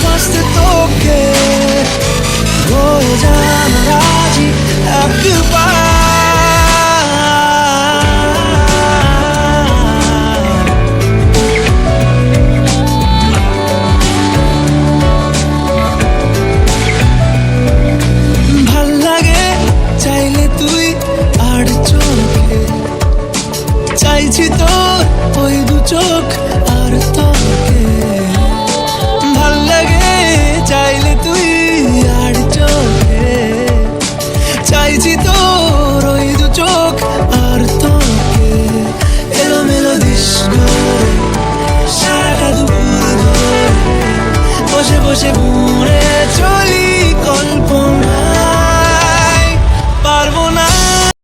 ভালোবাসতে তোকে হয়ে যান রাজি একবার চাইছি তোর ওই দু চোখ আর তোকে দেখেছি তোর ওই দু চোখ আর তোকে। এলোমেলো দৃশ্য সারাটা দুপুর বসে বসে ঘুরে চলে